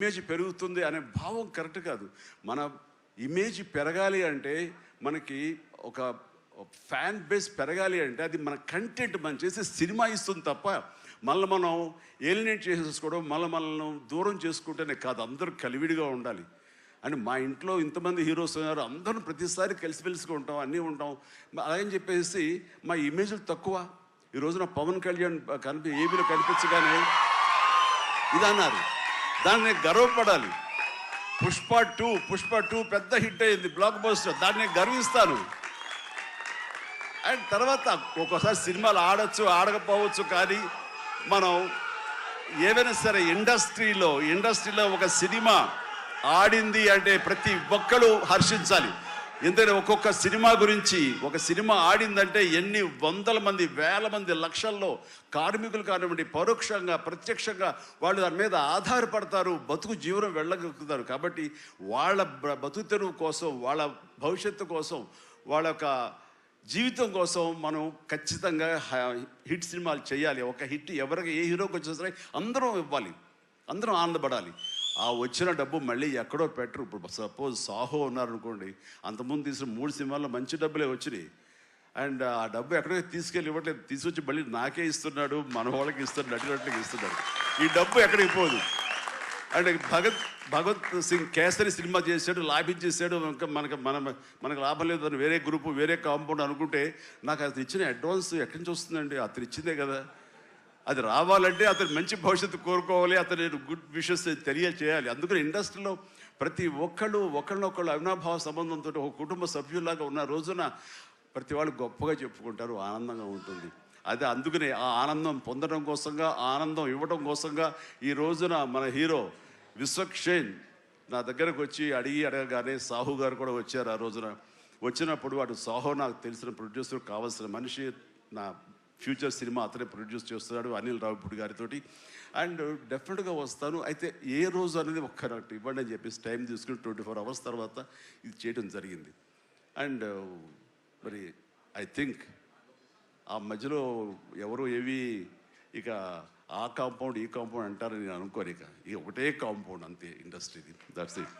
Image పెరుగుతుంది అనే భావం కరెక్ట్ కాదు. మన ఇమేజ్ పెరగాలి అంటే మనకి ఒక ఫ్యాన్ బేస్ పెరగాలి అంటే అది మన కంటెంట్ మనం చేసే సినిమా ఇస్తుంది తప్ప మళ్ళీ మనం ఏలినేట్ చేసేసుకోవడం మళ్ళీ మనల్ని దూరం చేసుకుంటేనే కాదు అందరూ కలివిడిగా ఉండాలి. అని మా ఇంట్లో ఇంతమంది హీరోస్ ఉన్నారు అందరం ప్రతిసారి కలిసిమెలిసిగా ఉంటాం అన్నీ ఉంటాం. అలాగని చెప్పేసి మా ఇమేజ్లు తక్కువ. ఈ రోజున పవన్ కళ్యాణ్ కనిపి ఏబీలో కనిపించగానే ఇది అన్నారు దాన్ని గర్వపడాలి. పుష్ప టూ పుష్ప టూ పెద్ద హిట్ అయింది బ్లాక్ బస్టర్ దాన్ని గర్విస్తాను. అండ్ తర్వాత ఒక్కోసారి సినిమాలు ఆడచ్చు ఆడకపోవచ్చు కానీ మనం ఏమైనా సరే ఇండస్ట్రీలో ఇండస్ట్రీలో ఒక సినిమా ఆడింది అంటే ప్రతి ఒక్కరు హర్షించాలి. ఎందుకంటే ఒక్కొక్క సినిమా గురించి ఒక సినిమా ఆడిందంటే ఎన్ని వందల మంది వేల మంది లక్షల్లో కార్మికులు కానివ్వండి పరోక్షంగా ప్రత్యక్షంగా వాళ్ళు దాని మీద ఆధారపడతారు బతుకు జీవనం వెళ్ళగలుగుతారు. కాబట్టి వాళ్ళ బతుకు తెరువు కోసం వాళ్ళ భవిష్యత్తు కోసం వాళ్ళ యొక్క జీవితం కోసం మనం ఖచ్చితంగా హిట్ సినిమాలు చేయాలి. ఒక హిట్ ఎవరికి ఏ హీరోకి వచ్చినా సరే అందరం ఇవ్వాలి. అందరం ఆనందపడాలి. ఆ వచ్చిన డబ్బు మళ్ళీ ఎక్కడో పెట్టరు. ఇప్పుడు సపోజ్ సాహో ఉన్నారనుకోండి అంతకుముందు తీసిన మూడు సినిమాల్లో మంచి డబ్బులే వచ్చినాయి. అండ్ ఆ డబ్బు ఎక్కడో తీసుకెళ్ళి ఇవ్వట్లేదు. తీసుకొచ్చి మళ్ళీ నాకే ఇస్తున్నాడు మన వాళ్ళకి ఇస్తున్నాడు నటినట్లకి ఇస్తున్నాడు. ఈ డబ్బు ఎక్కడికి పోదు. అండ్ భగత్ భగత్ సింగ్ కేసరి సినిమా చేశాడు లాభించేసాడు ఇంకా మనకి మన మనకు లాభం లేదు అని వేరే గ్రూప్ వేరే కాంపౌండ్ అనుకుంటే నాకు అతను ఇచ్చిన అడ్వాన్స్ ఎక్కడి నుంచి వస్తుందండి? అతను ఇచ్చిందే కదా. అది రావాలంటే అతను మంచి భవిష్యత్తు కోరుకోవాలి అతను నేను గుడ్ విషెస్ తెలియచేయాలి. అందుకని ఇండస్ట్రీలో ప్రతి ఒక్కళ్ళు ఒకళ్ళనొకళ్ళు అవినాభావ సంబంధంతో ఒక కుటుంబ సభ్యుల్లాగా ఉన్న రోజున ప్రతి వాళ్ళు గొప్పగా చెప్పుకుంటారు ఆనందంగా ఉంటుంది. అదే అందుకనే ఆ ఆనందం పొందడం కోసంగా ఆనందం ఇవ్వడం కోసంగా ఈ రోజున మన హీరో విశ్వక్షేన్ నా దగ్గరకు వచ్చి అడిగి అడగగానే సాహు గారు కూడా వచ్చారు ఆ రోజున. వచ్చినప్పుడు వాడు సాహో నాకు తెలిసిన ప్రొడ్యూసర్ కావాల్సిన మనిషి నా ఫ్యూచర్ సినిమా అతనే ప్రొడ్యూస్ చేస్తున్నాడు అనిల్ రావుపూడి గారితో అండ్ డెఫినెట్గా వస్తాను. అయితే ఏ రోజు అనేది ఒక్క నాకు ఇవ్వండి అని చెప్పేసి టైం తీసుకుని ట్వంటీ ఫోర్ అవర్స్ తర్వాత ఇది చేయడం జరిగింది. అండ్ మరి ఐ థింక్ ఆ మధ్యలో ఎవరు ఏవి ఇక ఆ కాంపౌండ్ ఈ కాంపౌండ్ అంటారని నేను అనుకోను ఇక. ఇక ఒకటే కాంపౌండ్ అంతే ఇండస్ట్రీది. That's it